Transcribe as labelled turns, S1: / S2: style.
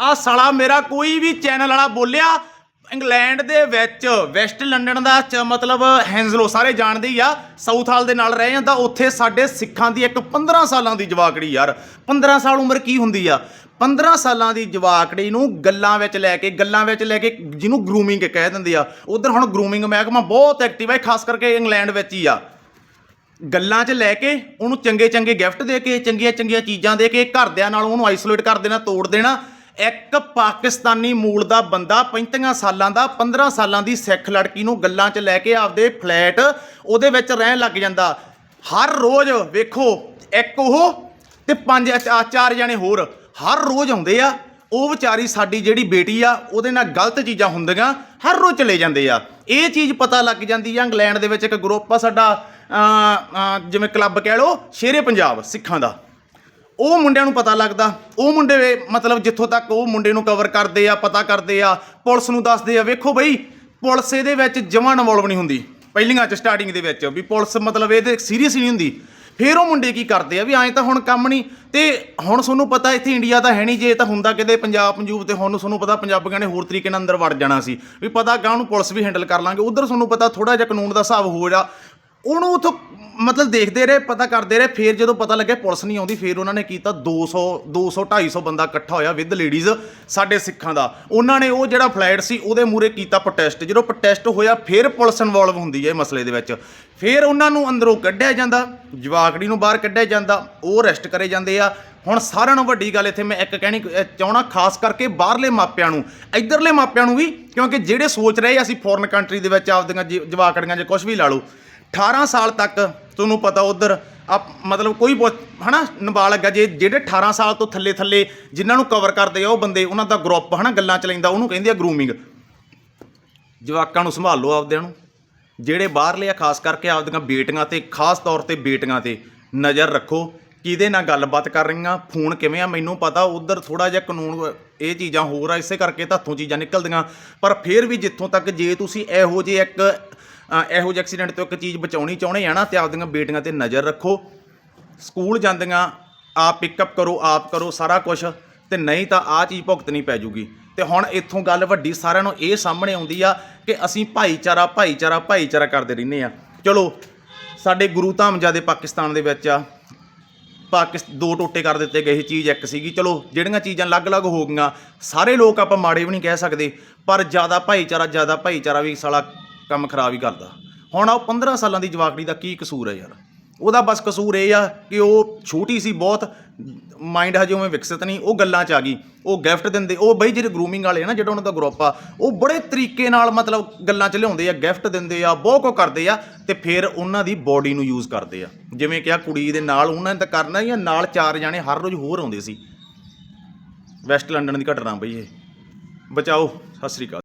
S1: ਆ ਸਾਲਾ ਮੇਰਾ ਕੋਈ ਵੀ ਚੈਨਲ ਵਾਲਾ ਬੋਲਿਆ, ਇੰਗਲੈਂਡ ਦੇ ਵਿੱਚ ਵੈਸਟ ਲੰਡਨ ਦਾ ਚ- ਮਤਲਬ ਹੈਂਜ਼ਲੋ ਸਾਰੇ ਜਾਣਦੇ ਹੀ ਆ, ਸਾਊਥ ਹਾਲ ਦੇ ਨਾਲ ਰਹਿ ਜਾਂਦਾ, ਉੱਥੇ ਸਾਡੇ ਸਿੱਖਾਂ ਦੀ ਇੱਕ 15 ਸਾਲਾਂ ਦੀ ਜਵਾਕੜੀ ਯਾਰ। 15 ਸਾਲ ਉਮਰ ਕੀ ਹੁੰਦੀ ਆ? 15 ਸਾਲਾਂ ਦੀ ਜਵਾਕੜੀ ਨੂੰ ਗੱਲਾਂ ਵਿੱਚ ਲੈ ਕੇ, ਗੱਲਾਂ ਵਿੱਚ ਲੈ ਕੇ ਜਿਹਨੂੰ ਗਰੂਮਿੰਗ ਕਹਿ ਦਿੰਦੇ ਆ। ਉਧਰ ਹੁਣ ਗਰੂਮਿੰਗ ਮਹਿਕਮਾ ਬਹੁਤ ਐਕਟਿਵ ਹੈ ਖਾਸ ਕਰਕੇ ਇੰਗਲੈਂਡ ਵਿੱਚ ਹੀ ਆ। ਗੱਲਾਂ 'ਚ ਲੈ ਕੇ, ਉਹਨੂੰ ਚੰਗੇ ਚੰਗੇ ਗਿਫਟ ਦੇ ਕੇ ਚੰਗੀਆਂ ਚੰਗੀਆਂ ਚੀਜ਼ਾਂ ਦੇ ਕੇ, ਘਰਦਿਆਂ ਨਾਲ ਉਹਨੂੰ ਆਈਸੋਲੇਟ ਕਰ ਦੇਣਾ, ਤੋੜ ਦੇਣਾ। ਇੱਕ ਪਾਕਿਸਤਾਨੀ ਮੂਲ ਦਾ ਬੰਦਾ 35 ਸਾਲਾਂ ਦਾ 15 ਸਾਲਾਂ ਦੀ ਸਿੱਖ ਲੜਕੀ ਨੂੰ ਗੱਲਾਂ 'ਚ ਲੈ ਕੇ ਆਪਦੇ ਫਲੈਟ ਉਹਦੇ ਵਿੱਚ ਰਹਿਣ ਲੱਗ ਜਾਂਦਾ। ਹਰ ਰੋਜ਼ ਵੇਖੋ, ਇੱਕ ਉਹ ਤੇ ਪੰਜ ਚਾਰ ਜਣੇ ਹੋਰ, ਹਰ ਰੋਜ਼ ਆਉਂਦੇ ਆ। ਉਹ ਵਿਚਾਰੀ ਸਾਡੀ ਜਿਹੜੀ ਬੇਟੀ ਆ, ਉਹਦੇ ਨਾਲ ਗਲਤ ਚੀਜ਼ਾਂ ਹੁੰਦੀਆਂ, ਹਰ ਰੋਜ਼ ਚਲੇ ਜਾਂਦੇ ਆ। ਇਹ ਚੀਜ਼ ਪਤਾ ਲੱਗ ਜਾਂਦੀ ਆ, ਇੰਗਲੈਂਡ ਦੇ ਵਿੱਚ ਇੱਕ ਗਰੁੱਪ ਆ ਸਾਡਾ ਜਿਵੇਂ ਕਲੱਬ ਕਹਿ ਲਓ, ਸ਼ੇਰੇ ਪੰਜਾਬ ਸਿੱਖਾਂ ਦਾ। ਉਹ ਮੁੰਡਿਆਂ ਨੂੰ ਪਤਾ ਲੱਗਦਾ। ਉਹ ਮੁੰਡੇ, ਮਤਲਬ ਜਿੱਥੋਂ ਤੱਕ ਉਹ ਮੁੰਡੇ ਨੂੰ ਕਵਰ ਕਰਦੇ ਆ, ਪਤਾ ਕਰਦੇ ਆ, ਪੁਲਿਸ ਨੂੰ ਦੱਸਦੇ ਆ, ਵੇਖੋ ਬਈ, ਪੁਲਿਸ ਇਹਦੇ ਵਿੱਚ ਜਮਾਂ ਇਨਵੋਲਵ ਨਹੀਂ ਹੁੰਦੀ। ਪਹਿਲੀਆਂ ਚ ਸਟਾਰਟਿੰਗ ਦੇ ਵਿੱਚ ਵੀ ਪੁਲਿਸ ਮਤਲਬ ਇਹਦੇ ਸੀਰੀਅਸ ਨਹੀਂ ਹੁੰਦੀ। ਫਿਰ ਉਹ ਮੁੰਡੇ ਕੀ ਕਰਦੇ ਆ ਵੀ ਐਂ ਤਾਂ ਹੁਣ ਕੰਮ ਨਹੀਂ। ਤੇ ਹੁਣ ਤੁਹਾਨੂੰ ਪਤਾ ਇੱਥੇ ਇੰਡੀਆ ਤਾਂ ਹੈ ਨਹੀਂ, ਜੇ ਤਾਂ ਹੁੰਦਾ ਕਿਤੇ ਪੰਜਾਬ, ਪੰਜੂਬ ਤੇ ਹੁਣ ਤੁਹਾਨੂੰ ਪਤਾ ਪੰਜਾਬੀਆਂ ਨੇ ਹੋਰ ਤਰੀਕੇ ਨਾਲ ਅੰਦਰ ਵੜ ਜਾਣਾ ਸੀ। ਵੀ ਪਤਾ ਗਾਂ ਨੂੰ ਪੁਲਿਸ ਵੀ ਹੈਂਡਲ ਕਰ ਲਾਂਗੇ। ਉਧਰ ਤੁਹਾਨੂੰ ਪਤਾ ਥੋੜਾ ਜਿਹਾ ਕਾਨੂੰਨ ਦਾ ਹਿਸਾਬ ਹੋ ਜਾ ਉਹਨੂੰ ਉਥੋਂ ਮਤਲਬ ਦੇਖਦੇ ਰਹੇ, ਪਤਾ ਕਰਦੇ ਰਹੇ, ਫਿਰ ਜਦੋਂ ਪਤਾ ਲੱਗਿਆ ਪੁਲਿਸ ਨਹੀਂ ਆਉਂਦੀ, ਫਿਰ ਉਹਨਾਂ ਨੇ ਕੀਤਾ 200 200 250 ਬੰਦਾ ਇਕੱਠਾ ਹੋਇਆ ਵਿਦ ਲੇਡੀਜ਼ ਸਾਡੇ ਸਿੱਖਾਂ ਦਾ। ਉਹਨਾਂ ਨੇ ਉਹ ਜਿਹੜਾ ਫਲੈਟ ਸੀ, ਉਹਦੇ ਮੂਰੇ ਕੀਤਾ ਪ੍ਰੋਟੈਸਟ ਜਦੋਂ ਪ੍ਰੋਟੈਸਟ ਹੋਇਆ, ਫਿਰ ਪੁਲਿਸ ਇਨਵੋਲਵ ਹੁੰਦੀ ਹੈ ਇਹ ਮਸਲੇ ਦੇ ਵਿੱਚ। ਫਿਰ ਉਹਨਾਂ ਨੂੰ ਅੰਦਰੋਂ ਕੱਢਿਆ ਜਾਂਦਾ, ਜਵਾਕੜੀ ਨੂੰ ਬਾਹਰ ਕੱਢਿਆ ਜਾਂਦਾ, ਉਹ ਅਰੈਸਟ ਕਰੇ ਜਾਂਦੇ ਆ। ਹੁਣ ਸਾਰਿਆਂ ਨਾਲੋਂ ਵੱਡੀ ਗੱਲ ਇੱਥੇ ਮੈਂ ਇੱਕ ਕਹਿਣੀ, ਅਹ ਚਾਹਣਾ ਖਾਸ ਕਰਕੇ ਬਾਹਰਲੇ ਮਾਪਿਆਂ ਨੂੰ। ਇਧਰਲੇ ਮਾਪਿਆਂ ਨੂੰ ਵੀ, ਕਿਉਂਕਿ ਜਿਹੜੇ ਸੋਚ ਰਹੇ ਅਸੀਂ ਫੋਰਨ ਕੰਟਰੀ ਦੇ ਵਿੱਚ ਆਪਦੀਆਂ ਜ- ਜਵਾਕੜੀਆਂ 'ਚ ਕੁਝ ਵੀ ਲਾ ਲਓ। 18 ਸਾਲ ਤੱਕ ਤੁਹਾਨੂੰ ਪਤਾ ਉਧਰ ਆ ਮਤਲਬ ਕੋਈ ਪੁੱਛ- ਹਨਾ ਨਾਬਾਲਗ ਆ ਜੇ ਜਿਹੜੇ 18 ਸਾਲ ਤੋਂ ਥੱਲੇ ਥੱਲੇ ਜਿਨ੍ਹਾਂ ਨੂੰ ਕਵਰ ਕਰਦੇ ਆ ਉਹ ਬੰਦੇ, ਉਹਨਾਂ ਦਾ ਗਰੁੱਪ ਹਨਾ, ਗੱਲਾਂ ਚ ਉਹਨੂੰ ਕਹਿੰਦੇ ਆ ਗਰੂਮਿੰਗ ਜਵਾਕਾਂ ਨੂੰ ਸੰਭਾਲ ਲਓ ਆਪਦਿਆਂ ਨੂੰ। ਜਿਹੜੇ ਬਾਹਰਲੇ ਆ, ਖਾਸ ਕਰਕੇ ਆਪਦੀਆਂ ਬੇਟੀਆਂ ਤੇ, ਖਾਸ ਤੌਰ ਤੇ ਬੇਟੀਆਂ ਤੇ ਨਜ਼ਰ ਰੱਖੋ। ਕਿਹਦੇ ਨਾਲ ਗੱਲਬਾਤ ਕਰ ਰਹੀਆਂ, ਫੋਨ ਕਿਵੇਂ ਆ, ਮੈਨੂੰ ਪਤਾ, ਉਧਰ ਥੋੜਾ ਜਿਹਾ ਕਾਨੂੰਨ, ਇਹ ਚੀਜ਼ਾਂ ਹੋਰ ਆ, ਇਸੇ ਕਰਕੇ ਤਾਂ ਹੱਥੋਂ ਚੀਜ਼ਾਂ ਨਿਕਲਦੀਆਂ। ਪਰ ਫਿਰ ਵੀ ਜਿੱਥੋਂ ਤੱਕ ਜੇ ਤੁਸੀਂ ਇਹੋ ਜਿਹੇ ਇੱਕ ਇਹੋ ਜਿਹੇ ਐਕਸੀਡੈਂਟ ਤੋਂ ਇੱਕ ਚੀਜ਼ ਬਚਾਉਣੀ ਚਾਹੁੰਦੇ ਆ ਨਾ, ਤੇ ਆਪਦੀਆਂ ਬੇਟੀਆਂ ਤੇ ਨਜ਼ਰ ਰੱਖੋ। ਸਕੂਲ ਜਾਂਦੀਆਂ ਆਪ ਪਿਕਅਪ ਕਰੋ, ਆਪ ਕਰੋ, ਸਾਰਾ ਕੁਝ ਤੇ ਨਹੀਂ ਤਾਂ ਆ ਚੀਜ਼ ਭੁਗਤਣੀ ਪੈ ਜੂਗੀ। ਤੇ ਹੁਣ ਇੱਥੋਂ ਗੱਲ ਵੱਡੀ ਸਾਰਿਆਂ ਨੂੰ ਇਹ ਸਾਹਮਣੇ ਆਉਂਦੀ ਆ ਕਿ ਅਸੀਂ ਭਾਈਚਾਰਾ ਭਾਈਚਾਰਾ ਭਾਈਚਾਰਾ ਕਰਦੇ ਰਹਿੰਦੇ ਆ। ਚਲੋ, ਸਾਡੇ ਗੁਰੂ ਧਾਮ ਜਿਆਦੇ ਪਾਕਿਸਤਾਨ ਦੇ ਵਿੱਚ ਆ। ਪਾਕਿਸਤਾਨ ਦੋ ਟੋਟੇ ਕਰ ਦਿੱਤੇ ਗਏ ਚੀਜ਼ ਇੱਕ ਸੀਗੀ। ਚਲੋ, ਜਿਹੜੀਆਂ ਚੀਜ਼ਾਂ ਅਲੱਗ-ਅਲੱਗ ਹੋ ਗਈਆਂ, ਸਾਰੇ ਲੋਕ ਆਪਾਂ ਮਾੜੇ ਵੀ ਨਹੀਂ ਕਹਿ ਸਕਦੇ, ਪਰ ਜ਼ਿਆਦਾ ਭਾਈਚਾਰਾ ਜ਼ਿਆਦਾ ਭਾਈਚਾਰਾ ਵੀ ਸਾਲਾ ਕੰਮ ਖਰਾਬ ਹੀ ਕਰਦਾ। ਹੁਣ ਉਹ 15 ਸਾਲਾਂ ਦੀ ਜਵਾਕੜੀ ਦਾ ਕੀ ਕਸੂਰ ਹੈ ਯਾਰ? ਉਹਦਾ ਬਸ ਕਸੂਰ ਇਹ ਆ ਕਿ ਉਹ ਛੋਟੀ ਸੀ ਬਹੁਤ ਮਾਈਂਡ ਹਜੇ ਉਵੇਂ ਵਿਕਸਿਤ ਨਹੀਂ, ਉਹ ਗੱਲਾਂ 'ਚ ਆ ਗਈ, ਉਹ ਗਿਫਟ ਦਿੰਦੇ, ਉਹ ਬਈ ਜਿਹੜੇ ਗਰੂਮਿੰਗ ਵਾਲੇ ਆ ਨਾ, ਜਿਹੜਾ ਉਹਨਾਂ ਦਾ ਗਰੁੱਪ ਆ, ਉਹ ਬੜੇ ਤਰੀਕੇ ਨਾਲ ਮਤਲਬ ਗੱਲਾਂ 'ਚ ਲਿਆਉਂਦੇ ਆ ਗਿਫਟ ਦਿੰਦੇ ਆ, ਬਹੁਤ ਕੁ ਕਰਦੇ ਆ, ਤੇ ਫਿਰ ਉਹਨਾਂ ਦੀ ਬਾਡੀ ਨੂੰ ਯੂਜ਼ ਕਰਦੇ ਆ। ਜਿਵੇਂ ਕਿ ਆ ਕੁੜੀ ਦੇ ਨਾਲ, ਉਹਨਾਂ ਨੇ ਤਾਂ ਕਰਨਾ ਹੀ ਆ, ਨਾਲ ਚਾਰ ਜਾਣੇ ਹਰ ਰੋਜ਼ ਹੋਰ ਆਉਂਦੇ ਸੀ। ਵੈਸਟ ਲੰਡਨ ਦੀ ਘਟਨਾ ਬਈ ਇਹ। ਬਚਾਓ, ਸਤਿ ਸ੍ਰੀ ਅਕਾਲ।